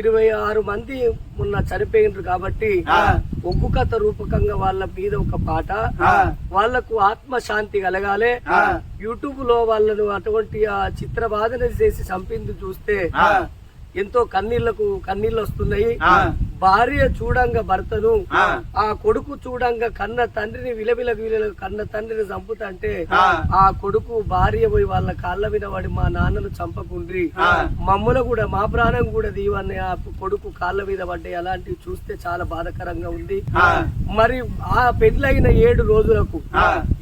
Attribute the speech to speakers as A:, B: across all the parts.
A: ఇరవై ఆరు మంది మొన్న చనిపోయినారు కాబట్టి. ఒగ్గు కథ రూపకంగా వాళ్ళ మీద ఒక పాట. వాళ్ళకు ఆత్మశాంతి కలగాలి. యూట్యూబ్లో వాళ్ళను అటువంటి ఆ చిత్రవాదన చేసి చంపింది చూస్తే ఎంతో కన్నీళ్ళకు కన్నీళ్ళు వస్తున్నాయి. భార్య చూడంగా భర్తను
B: ఆ.
A: కొడుకు చూడంగా కన్న తండ్రిని విలవిల విలవిల కన్న తండ్రిని చంపుతంటే
B: ఆ.
A: ఆ కొడుకు భార్య పోయి వాళ్ళ కాళ్ళ మీద పడి మా నాన్నను చంపకుండ్రి. మమ్మల కూడా మా ప్రాణం కూడా దీవని ఆ కొడుకు కాళ్ళ మీద పడ్డాయి అలాంటివి చూస్తే చాలా బాధకరంగా ఉంది. మరి ఆ పెండ్లైన ఏడు రోజులకు.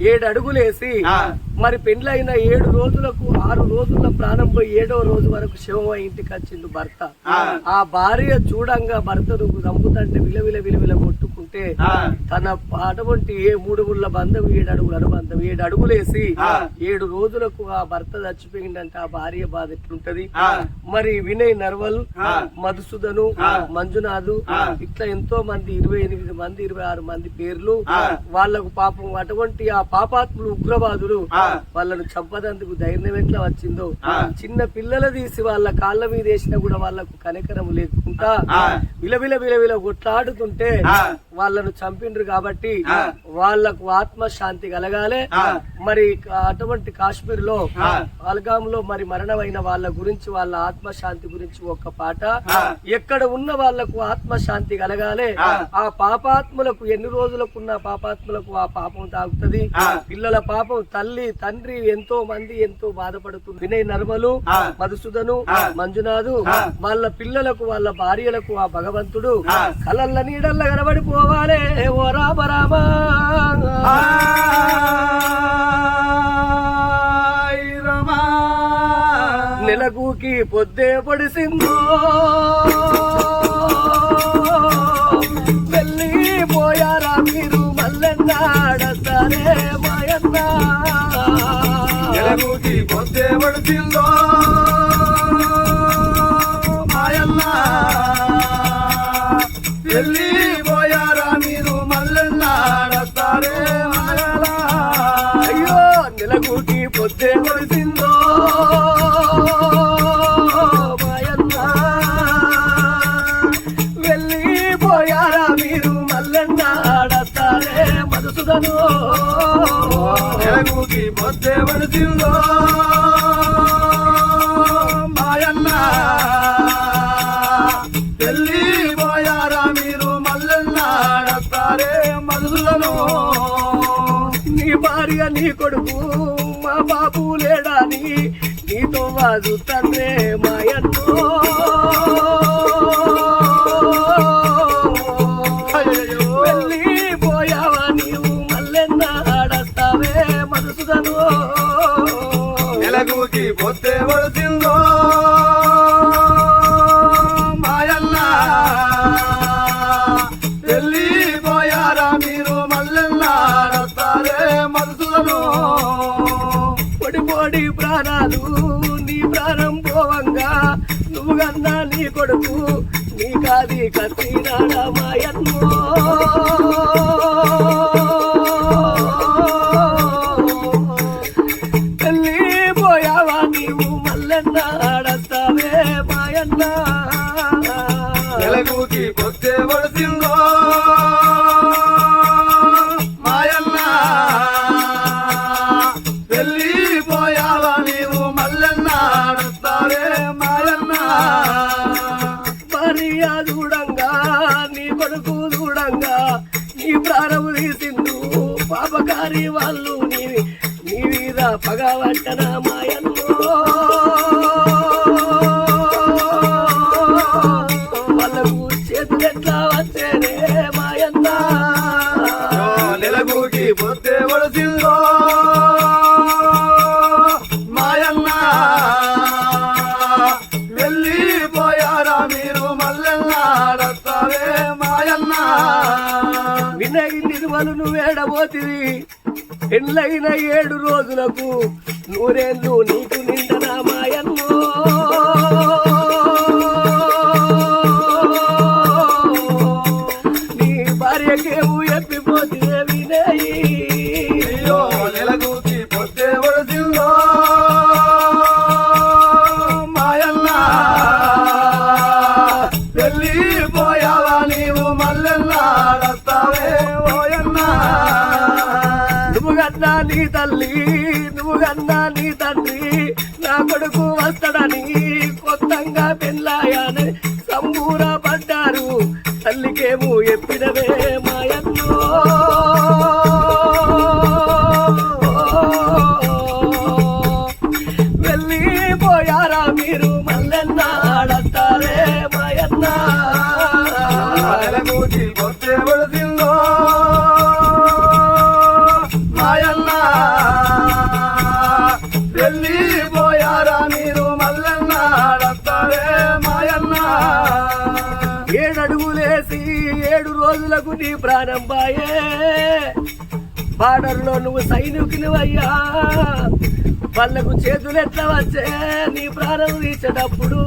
A: ఏడు అడుగులేసి. మరి పెండ్లైన ఏడు రోజులకు ఆరు రోజుల ప్రాణం పోయి ఏడో రోజు వరకు శివమై ఇంటికి వచ్చిండు భర్త
B: ఆ.
A: భార్య చూడంగా భర్తను చంపుతంటే విలవిల విలవిల కొట్టుకుంటే. తన అటువంటి ఏ మూడు ముళ్ళ బంధం ఏడు అడుగుల అనుబంధం ఏడు అడుగులేసి. ఏడు రోజులకు ఆ భర్త చచ్చిపోయిందంటే ఆ భార్య బాధ ఎట్లుంటది. మరి వినయ్ నర్వల్. మధుసూదను. మంజునాథు. ఇట్లా ఎంతో మంది ఇరవై ఎనిమిది మంది ఇరవై ఆరు మంది పేర్లు
B: ఆ.
A: వాళ్ళకు పాపం అటువంటి ఆ పాపాత్ములు ఉగ్రవాదులు. వాళ్ళను చంపదందుకు ధైర్యం ఎట్లా వచ్చిందో. చిన్న పిల్లలు తీసి వాళ్ళ కాళ్ళ మీద వేసినా కూడా వాళ్ళకు కనికరం లేకుండా. విలవిల విలవిల కొట్లాడుతుంటే. వాళ్ళను చంపిండ్రు కాబట్టి. వాళ్ళకు ఆత్మశాంతి కలగాలి. మరి అటువంటి కాశ్మీర్లో
B: ఆ.
A: పల్గాం లో మరి మరణమైన వాళ్ళ గురించి వాళ్ళ ఆత్మశాంతి గురించి ఒక పాట. ఎక్కడ ఉన్న వాళ్ళకు ఆత్మశాంతి కలగాలి
B: ఆ.
A: పాపాత్ములకు ఎన్ని రోజులకున్న పాపాత్ములకు ఆ పాపం తాగుతుంది. పిల్లల పాపం తల్లి తండ్రి ఎంతో మంది ఎంతో బాధపడుతుంది వినయ్ నర్మలు. మధుసూదను. మంజునాథు. వాళ్ళ పిల్లలకు వాళ్ళ భార్యలకు ఆ భగవంతుడు. కలల్ల నీడల్ల కనబడిపోవాలే ఓ రామ రమా. నెలకుకి పొద్దే పడిసిందో వెళ్ళిపోయారా మీరు మల్లెన్నాడతారే మాయన్న
B: ఎలగూటి పొద్దే పడుతుందో? మాయన్న వెళ్ళిపోయారా మీరు మల్లెన్నాడతారే మాయలా?
A: అయ్యో నెలకుకి పొద్దే మధుసుదను
B: పొద్దే పడుతుందో మాయన్న వెళ్ళిపోయారా మీరు మల్లెన్నాడతారే మధులను
A: నీ భార్య నీ కొడుకు మా బాబు లేడాని నీతో వాజు తండ్రే మాయ మనసుదను
B: పొద్దే పడుతుందో మాయన్న. వెళ్ళిపోయారా మీరు మల్లెన్నాడతారే మనసులను.
A: పొడి పొడి ప్రాణాలు నీ ప్రాణం పోవంగా. నువ్వు కన్నా నీ కొడుకు నీ కాది కత్తినాడా మాయన్నో. పాపకారి వాళ్ళు నీవి నీవిద మీద మాయన్నో వాళ్ళకు చేతులెట్లా వచ్చేనే మాయన్న?
B: నెలగూకి పొద్దే పడుతుందో మాయన్న వెళ్ళిపోయారా మీరు మల్లెల్లాడతారే మాయన్న.
A: వినయ్ నిర్మలు నువ్వేడబోతివి పెళ్ళైన ఏడు రోజులకు నూరేళ్ళు నీకు నిండనా మాయన్నో? కన్నా నీ తల్లి నువ్వు కన్నా నీ తండ్రి. నా కొడుకు వస్తాడని కొత్తంగా పెళ్ళాయని సంబూర పడ్డారు తల్లికేమో ఎప్పినవే రోజులకు నీ ప్రాణం బాయే. బార్డర్లో నువ్వు సైనికునివయ్యా. వాళ్ళకు చేతులు ఎట్లా వచ్చే? నీ ప్రాణం తీసేటప్పుడు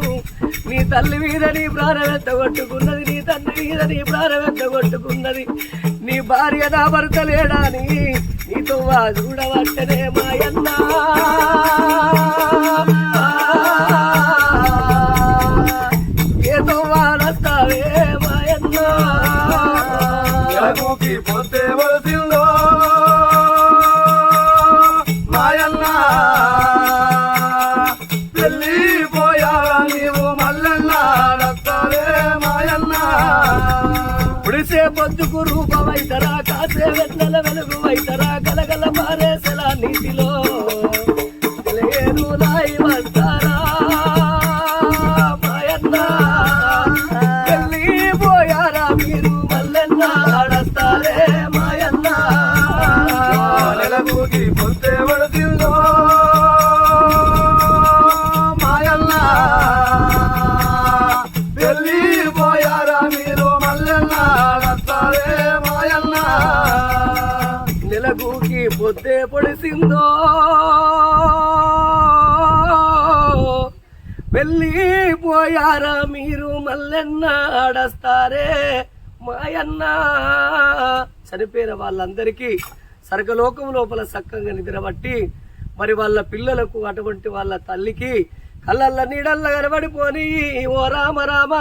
A: నీ తల్లి మీద నీ ప్రాణం ఎంత కొట్టుకున్నది? నీ తండ్రి మీద నీ ప్రాణం ఎంత కొట్టుకున్నది? నీ భార్య నా భర్త లేడాని నీతో వా చూడవట్టనే మాయన్నా నాలుగు వైతరా గలగల పారేసలా నీటిలో. లేరు నాయి వస్తారా మాయన్న వెళ్ళిపోయారా మీరు మల్లెన్న ఆడస్తారే మాయన్న.
B: నెలగూకి పొద్దే
A: పొద్దే పొడిసిందో. వెళ్ళిపోయారా మీరు మల్లెన్న ఆడస్తారే మాయన్న. చనిపోయిన వాళ్ళందరికీ సర్గలోకం లోపల సక్కంగా నిద్రబట్టి మరి వాళ్ళ పిల్లలకు అటువంటి వాళ్ళ తల్లికి కళ్ళల్ల నీడల్ల కనబడిపోని. ఓ రామ రామ.